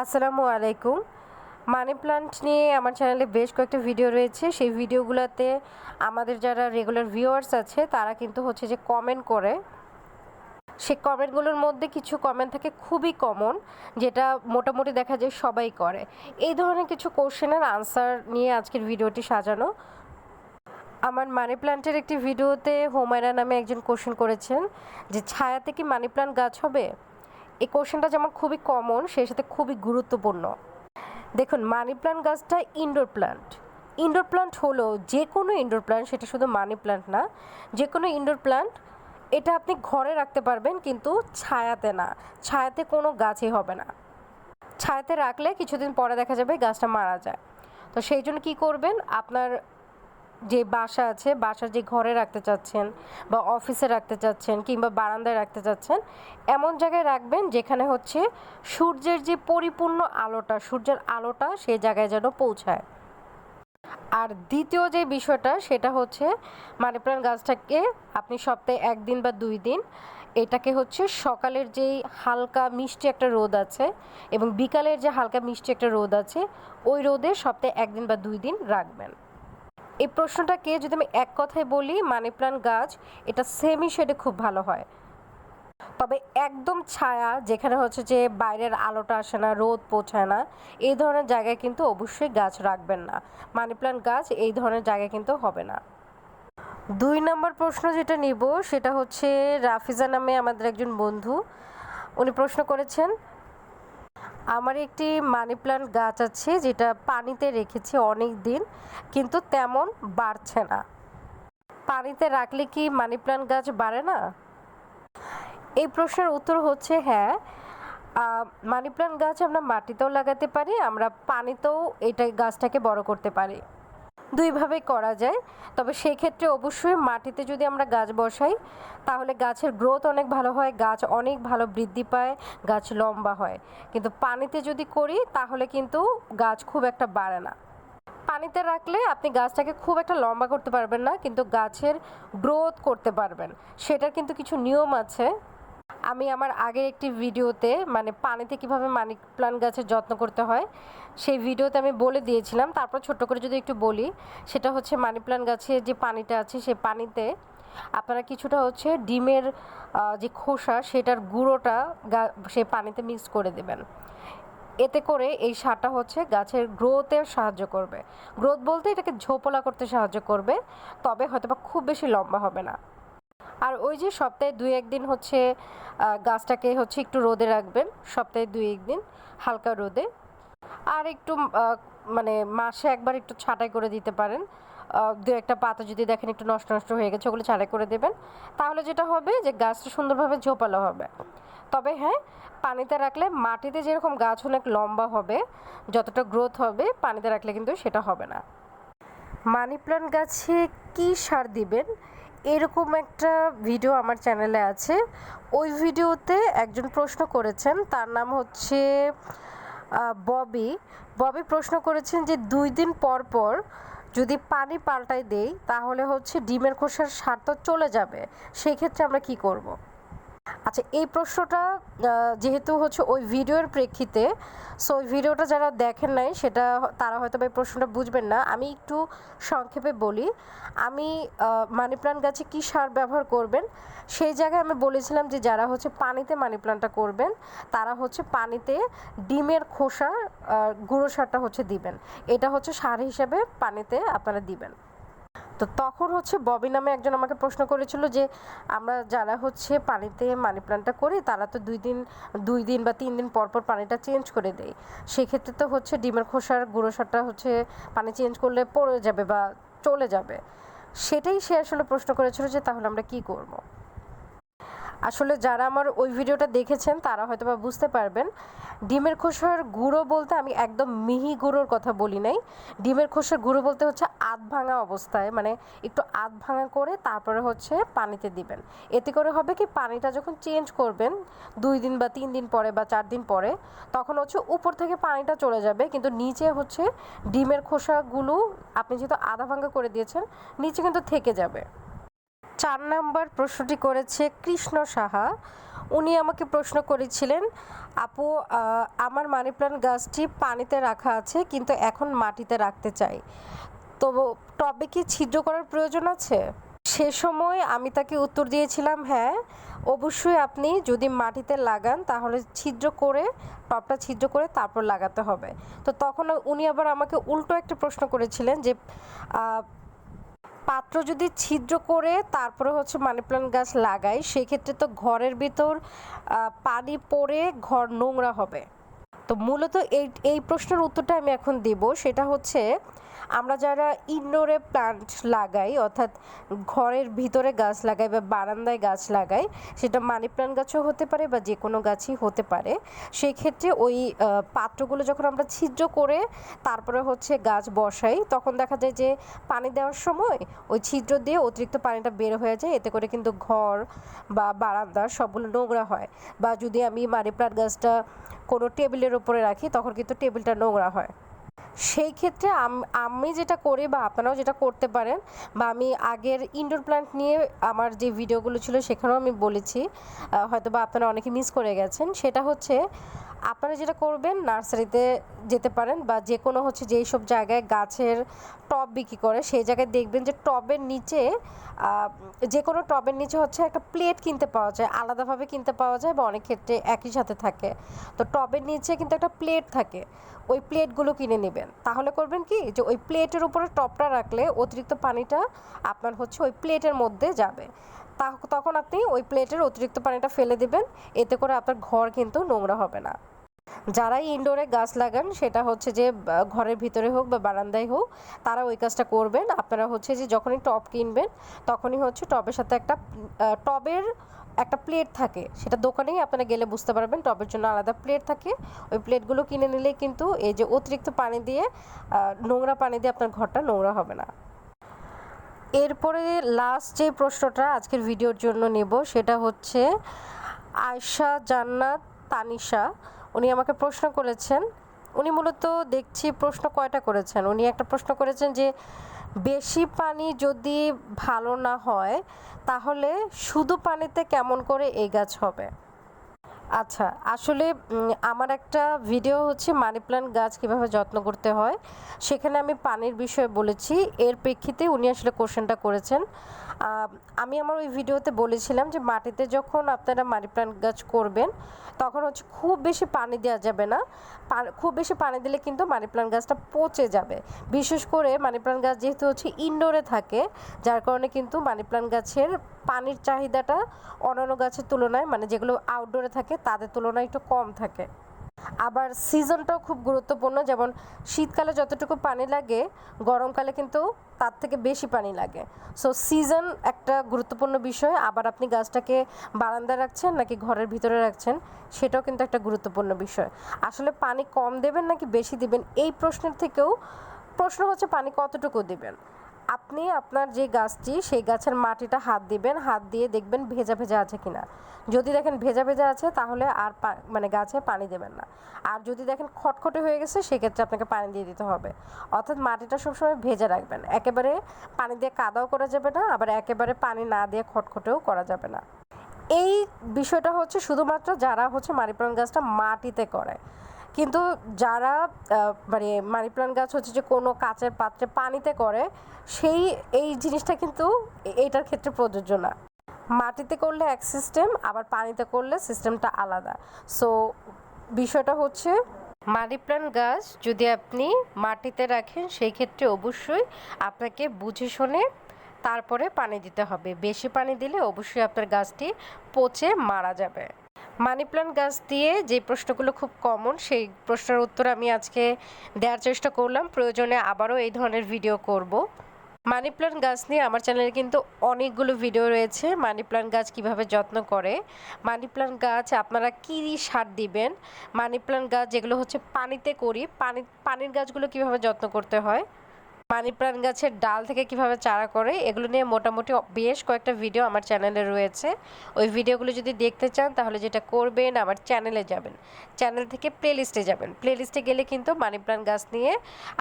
আসসালামু আলাইকুম। Money plant নিয়ে আমার চ্যানেলে বেশ কয়েকটা ভিডিও রয়েছে। সেই ভিডিওগুলোতে আমাদের যারা রেগুলার ভিউয়ার্স আছে, তারা কিন্তু হচ্ছে যে কমেন্ট করে। সেই কমেন্টগুলোর মধ্যে কিছু কমেন্ট থাকে খুবই কমন যেটা মোটামুটি দেখা যায় সবাই করে। এই ধরনের কিছু কোশ্চেনের আনসার নিয়ে আজকের ভিডিওটি সাজানো। আমার মানি প্লান্টের একটি ভিডিওতে হোমায়রা নামে একজন কোশ্চেন করেছেন যে ছায়াতে কি মানি প্ল্যান্ট গাছ হবে? এই কোশ্চেনটা যেমন খুবই কমন সেই সাথে খুবই গুরুত্বপূর্ণ। দেখুন মানি প্লান্ট গাছটা ইনডোর প্লান্ট ইনডোর প্লান্ট হলো যে কোনো ইনডোর প্লান্ট সেটা শুধু মানি প্লান্ট না, যে কোনো ইনডোর প্লান্ট এটা আপনি ঘরে রাখতে পারবেন, কিন্তু ছায়াতে না। ছায়াতে কোনো গাছই হবে না। ছায়াতে রাখলে কিছুদিন পরে দেখা যাবে গাছটা মারা যায়। তো সেই জন্য কী করবেন? আপনার যে বাসা আছে, বাসার যে ঘরে রাখতে চাচ্ছেন বা অফিসে রাখতে চাচ্ছেন কিংবা বারান্দায় রাখতে চাচ্ছেন, এমন জায়গায় রাখবেন যেখানে হচ্ছে সূর্যের যে পরিপূর্ণ আলোটা, সূর্যের আলোটা সেই জায়গায় যেন পৌঁছায়। আর দ্বিতীয় যে বিষয়টা, সেটা হচ্ছে মানি প্লান্ট গাছটাকে আপনি সপ্তাহে একদিন বা দুই দিন এটাকে হচ্ছে সকালের যেই হালকা মিষ্টি একটা রোদ আছে এবং বিকালের যে হালকা মিষ্টি একটা রোদ আছে, ওই রোদে সপ্তাহে একদিন বা দুই দিন রাখবেন। এই প্রশ্নটাকে যদি আমি এক কথায় বলি মানি প্লান্ট গাছ, এটা সেমি শেডে খুব ভালো হয়। তবে একদম ছায়া, যেখানে হচ্ছে যে বাইরের আলোটা আসে না, রোদ পৌঁছায় না, এই ধরনের জায়গায় কিন্তু অবশ্যই গাছ রাখবেন না। মানি প্লান্ট গাছ এই ধরনের জায়গায় কিন্তু হবে না। দুই নম্বর প্রশ্ন যেটা নিব, সেটা হচ্ছে রাফিজা নামে আমাদের একজন বন্ধু, উনি প্রশ্ন করেছেন আমার একটি মানি প্লান্ট গাছ আছে, যেটা পানিতে রেখেছি অনেক দিন কিন্তু তেমন বাড়ছে না। পানিতে রাখলে কি মানি প্লান্ট গাছ বাড়ে না? এই প্রশ্নের উত্তর হচ্ছে হ্যাঁ। মানি প্লান্ট গাছ আমরা মাটিতেও লাগাতে পারি, আমরা পানিতেও এটা গাছটাকে বড় করতে পারি। দুইভাবেই করা যায়। তবে সেই ক্ষেত্রে অবশ্যই মাটিতে যদি আমরা গাছ বসাই, তাহলে গাছের গ্রোথ অনেক ভালো হয়, গাছ অনেক ভালো বৃদ্ধি পায়, গাছ লম্বা হয়। কিন্তু পানিতে যদি করি, তাহলে কিন্তু গাছ খুব একটা বাড়ে না। পানিতে রাখলে আপনি গাছটাকে খুব একটা লম্বা করতে পারবেন না, কিন্তু গাছের গ্রোথ করতে পারবেন। সেটার কিন্তু কিছু নিয়ম আছে। আমি আমার আগের একটি ভিডিওতে মানে পানিতে কীভাবে মানি প্লান্ট গাছের যত্ন করতে হয়, সেই ভিডিওতে আমি বলে দিয়েছিলাম। তারপর ছোট্ট করে যদি একটু বলি, সেটা হচ্ছে মানি প্লান্ট গাছের যে পানিটা আছে সেই পানিতে আপনারা কিছুটা হচ্ছে ডিমের যে খোসা, সেটার গুঁড়োটা সেই পানিতে মিক্স করে দেবেন। এতে করে এই সারটা হচ্ছে গাছের গ্রোথের সাহায্য করবে। গ্রোথ বলতে এটাকে ঝোপলা করতে সাহায্য করবে, তবে হয়তোবা খুব বেশি লম্বা হবে না। আর ওই যে সপ্তাহে দুই একদিন হচ্ছে গাছটাকে হচ্ছে একটু রোদে রাখবেন, সপ্তাহে দুই একদিন হালকা রোদে। আর একটু মানে মাসে একবার একটু ছাঁটাই করে দিতে পারেন। দু একটা পাতা যদি দেখেন একটু নষ্ট নষ্ট হয়ে গেছে, ওগুলো ছাঁটাই করে দেবেন। তাহলে যেটা হবে যে গাছটা সুন্দরভাবে ঝোপালো হবে। তবে হ্যাঁ পানিতে রাখলে মাটিতে যেরকম গাছ অনেক লম্বা হবে, যতটা গ্রোথ হবে, পানিতে রাখলে কিন্তু সেটা হবে না। মানি প্লান্ট গাছে কী সার দিবেন? এরকম একটা ভিডিও আমার চ্যানেলে আছে। ওই ভিডিওতে একজন প্রশ্ন করেছেন, তার নাম হচ্ছে ববি। ববি প্রশ্ন করেছেন যে, দুই দিন পর পর যদি পানি পাল্টাই দেই, তাহলে হচ্ছে ডিমের খোসার স্বার্থ চলে যাবে। সেই ক্ষেত্রে আমরা কি করব। আচ্ছা এই প্রশ্নটা যেহেতু হচ্ছে ওই ভিডিওর প্রেক্ষিতে সো ওই ভিডিওটা যারা দেখেন নাই, সেটা তারা হয়তো এই প্রশ্নটা বুঝবেন না। আমি একটু সংক্ষেপে বলি। আমি মানি প্লান্ট গাছে কী সার ব্যবহার করবেন? সেই জায়গায় আমি বলেছিলাম যে যারা হচ্ছে পানিতে মানি প্লান্টটা করবেন, তারা হচ্ছে পানিতে ডিমের খোসা গুঁড়ো সারটা হচ্ছে দিবেন। এটা হচ্ছে সার হিসাবে পানিতে আপনারা দিবেন। তো তখন হচ্ছে ববি নামে একজন আমাকে প্রশ্ন করেছিল যে, আমরা যারা হচ্ছে পানিতে মানি প্ল্যান্টটা করি, তারা তো দুই দিন দুই দিন বা তিন দিন পরপর পর পানিটা চেঞ্জ করে দেয় সেক্ষেত্রে তো হচ্ছে ডিমের খোসার গুঁড়ো সারটা হচ্ছে পানি চেঞ্জ করলে পড়ে যাবে বা চলে যাবে সেটাই সে আসলে প্রশ্ন করেছিল যে, তাহলে আমরা কি করব। আসলে যারা আমার ওই ভিডিওটা দেখেছেন, তারা হয়তো বা বুঝতে পারবেন, ডিমের খোসার গুঁড়ো বলতে আমি একদম মিহি গুঁড়োর কথা বলি নাই। ডিমের খোসার গুঁড়ো বলতে হচ্ছে আধ ভাঙা অবস্থায় মানে একটু আধ ভাঙা করে তারপরে হচ্ছে পানিতে দিবেন। এতে করে হবে কি, পানিটা যখন চেঞ্জ করবেন, দুই দিন বা তিন দিন পরে বা চার দিন পরে, তখন হচ্ছে উপর থেকে পানিটা চলে যাবে, কিন্তু নিচে হচ্ছে ডিমের খোসাগুলো আপনি যেহেতু আধা ভাঙা করে দিয়েছেন, নিচে কিন্তু থেকে যাবে। চার নাম্বার প্রশ্নটি করেছে কৃষ্ণ সাহা। উনি আমাকে প্রশ্ন করেছিলেন, আপু আমার মানি প্ল্যান্ট গাছটি পানিতে রাখা আছে, কিন্তু এখন মাটিতে রাখতে চাই। তো টবে কি ছিদ্র করার প্রয়োজন আছে? সে সময় আমি তাকে উত্তর দিয়েছিলাম হ্যাঁ অবশ্যই আপনি যদি মাটিতে লাগান, তাহলে ছিদ্র করে, টবটা ছিদ্র করে তারপর লাগাতে হবে। তো তখন উনি আবার আমাকে উল্টো একটা প্রশ্ন করেছিলেন যে পাত্র যদি ছিদ্র করে তারপরে হচ্ছে মানি প্ল্যান্ট গাছ লাগাই, সেক্ষেত্রে তো ঘরের ভিতর পানি পড়ে ঘর নোংরা হবে। তো মূলত এই এই প্রশ্নের উত্তরটা আমি এখন দেব। সেটা হচ্ছে আমরা যারা ইনডোরে প্লান্ট লাগাই, অর্থাৎ ঘরের ভিতরে গাছ লাগাই বা বারান্দায় গাছ লাগাই, সেটা মানি প্লান্ট গাছও হতে পারে বা যে কোনো গাছই হতে পারে সেই ক্ষেত্রে ওই পাত্রগুলো যখন আমরা ছিদ্র করে তারপরে হচ্ছে গাছ বসাই, তখন দেখা যায় যে পানি দেওয়ার সময় ওই ছিদ্র দিয়ে অতিরিক্ত পানিটা বের হয়ে যায়, এতে করে কিন্তু ঘর বা বারান্দা সবগুলো নোংরা হয়। বা যদি আমি মানি প্লান্ট গাছটা কোনো টেবিলের উপরে রাখি, তখন কিন্তু টেবিলটা নোংরা হয়। সেই ক্ষেত্রে আমি যেটা করি বা আপনারাও যেটা করতে পারেন বা আমি আগের ইনডোর প্ল্যান্ট নিয়ে আমার যে ভিডিওগুলো ছিল সেখানেও আমি বলেছি হয়তো বা আপনারা অনেকে মিস করে গেছেন। সেটা হচ্ছে আপনারা যেটা করবেন, নার্সারিতে যেতে পারেন বা যে কোনো হচ্ছে যেই সব জায়গায় গাছের টব বিক্রি করে, সেই জায়গায় দেখবেন যে টবের নিচে যে কোনো টবের নিচে হচ্ছে একটা প্লেট কিনতে পাওয়া যায়, আলাদাভাবে কিনতে পাওয়া যায় বা অনেক ক্ষেত্রে একই সাথে থাকে। তো টবের নিচে কিন্তু একটা প্লেট থাকে। ওই প্লেটগুলো কিনে নেবেন। তাহলে করবেন কি? যে ওই প্লেটের উপরে টপটা রাখলে অতিরিক্ত পানিটা আপনার হচ্ছে ওই প্লেটের মধ্যে যাবে। তা- তখন আপনি ওই প্লেটের অতিরিক্ত পানিটা ফেলে দিবেন। এতে করে আপনার ঘর কিন্তু নোংরা হবে না। যারাই ইনডোরে গাছ লাগান, সেটা হচ্ছে যে ঘরের ভিতরে হোক বা বারান্দায় হোক, তারা ওই কাজটা করবেন। আপনারা হচ্ছে যে যখনই টব কিনবেন, তখনই হচ্ছে টবের সাথে একটা টবের একটা প্লেট থাকে, সেটা দোকানেই আপনারা গেলে বুঝতে পারবেন, টবের জন্য আলাদা প্লেট থাকে। ওই প্লেটগুলো কিনে নিলেই কিন্তু এই যে অতিরিক্ত পানি দিয়ে নোংরা পানি দিয়ে আপনার ঘরটা নোংরা হবে না। এরপরে লাস্ট যে প্রশ্নটা আজকের ভিডিওর জন্য নেব, সেটা হচ্ছে, আয়শা জান্নাত তানিশা, উনি আমাকে প্রশ্ন করেছেন উনি মূলত দেখছি প্রশ্ন কয়টা করেছেন? উনি একটা প্রশ্ন করেছেন যে, বেশি পানি যদি ভালো না হয়, তাহলে শুধু পানিতে কেমন করে এই গাছ হবে? আচ্ছা আসলে আমার একটা ভিডিও হচ্ছে মানি প্ল্যান্ট গাছ কীভাবে যত্ন করতে হয়। সেখানে আমি পানির বিষয়ে বলেছি। এর প্রেক্ষিতে উনি আসলে কোশ্চেনটা করেছেন। আমি আমার ওই ভিডিওতে বলেছিলাম যে, মাটিতে যখন আপনারা মানি প্ল্যান্ট গাছ করবেন, তখন হচ্ছে খুব বেশি পানি দেওয়া যাবে না। খুব বেশি পানি দিলে কিন্তু মানি প্ল্যান্ট গাছটা পচে যাবে। বিশেষ করে মানি প্ল্যান্ট গাছ যেহেতু হচ্ছে ইনডোরে থাকে, যার কারণে কিন্তু মানি প্ল্যান্ট গাছের পানির চাহিদাটা অন্যান্য গাছের তুলনায় মানে যেগুলো আউটডোরে থাকে তাদের তুলনায় একটু কম থাকে। আবার সিজনটাও খুব গুরুত্বপূর্ণ, যেমন শীতকালে যতটুকু পানি লাগে, গরমকালে কিন্তু তার থেকে বেশি পানি লাগে। সো সিজন একটা গুরুত্বপূর্ণ বিষয়, আবার আপনি গাছটাকে বারান্দায় রাখছেন নাকি ঘরের ভিতরে রাখছেন, সেটাও কিন্তু একটা গুরুত্বপূর্ণ বিষয়। আসলে পানি কম দেবেন নাকি বেশি দিবেন, এই প্রশ্নের থেকেও প্রশ্ন হচ্ছে পানি কতটুকু দিবেন? আপনি আপনার যে গাছটি, সেই গাছের মাটিটা হাত দিবেন, হাত দিয়ে দেখবেন ভেজা ভেজা আছে কিনা। যদি দেখেন ভেজা ভেজা আছে, তাহলে আর মানে গাছে পানি দেবেন না। আর যদি দেখেন খটখটে হয়ে গেছে, সেক্ষেত্রে আপনাকে পানি দিয়ে দিতে হবে। অর্থাৎ মাটিটা সবসময় ভেজা রাখবেন। একেবারে পানি দিয়ে কাদাও করা যাবে না, আবার একেবারে পানি না দিয়ে খটখটেও করা যাবে না। এই বিষয়টা হচ্ছে শুধুমাত্র যারা হচ্ছে প্লান্ট গাছটা মাটিতে করে। কিন্তু যারা মানে মানি প্লান্ট গাছ হচ্ছে যে কোনো কাচের পাত্রে পানিতে করে, সেই, এই জিনিসটা কিন্তু এইটার ক্ষেত্রে প্রযোজ্য না। মাটিতে করলে এক সিস্টেম আবার পানিতে করলে সিস্টেমটা আলাদা। সো বিষয়টা হচ্ছে মানি প্লান্ট গাছ যদি আপনি মাটিতে রাখেন, সেই ক্ষেত্রে অবশ্যই আপনাকে বুঝে শুনে তারপরে পানি দিতে হবে। বেশি পানি দিলে অবশ্যই আপনার গাছটি পচে মারা যাবে। মানি প্লান্ট গাছ দিয়ে যে প্রশ্নগুলো খুব কমন সেই প্রশ্নের উত্তর আমি আজকে দেওয়ার চেষ্টা করলাম। প্রয়োজনে আবারও এই ধরনের ভিডিও করব। মানি প্লান্ট গাছ নিয়ে আমার চ্যানেলে কিন্তু অনেকগুলো ভিডিও রয়েছে। মানি প্লান্ট গাছ কীভাবে যত্ন করে মানি প্লান্ট গাছ আপনারা কী সার দিবেন মানি প্লান্ট গাছ যেগুলো হচ্ছে পানিতে করি, পানি, পানির গাছগুলো কীভাবে যত্ন করতে হয় মানি প্লান্ট গাছের ডাল থেকে কীভাবে চারা করে, এগুলো নিয়ে মোটামুটি বেশ কয়েকটা ভিডিও আমার চ্যানেলে রয়েছে। ওই ভিডিওগুলো যদি দেখতে চান, তাহলে যেটা করবেন, আমার চ্যানেলে যাবেন। চ্যানেল থেকে প্লে লিস্টে যাবেন। প্লে লিস্টে গেলে কিন্তু মানি প্লান্ট গাছ নিয়ে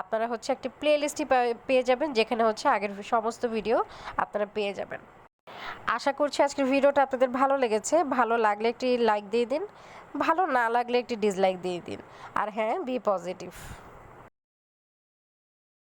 আপনারা হচ্ছে একটি প্লে লিস্টই পেয়ে যাবেন, যেখানে হচ্ছে আগের সমস্ত ভিডিও আপনারা পেয়ে যাবেন। আশা করছি আজকের ভিডিওটা আপনাদের ভালো লেগেছে। ভালো লাগলে একটি লাইক দিয়ে দিন, ভালো না লাগলে একটি ডিসলাইক দিয়ে দিন। আর হ্যাঁ বি পজিটিভ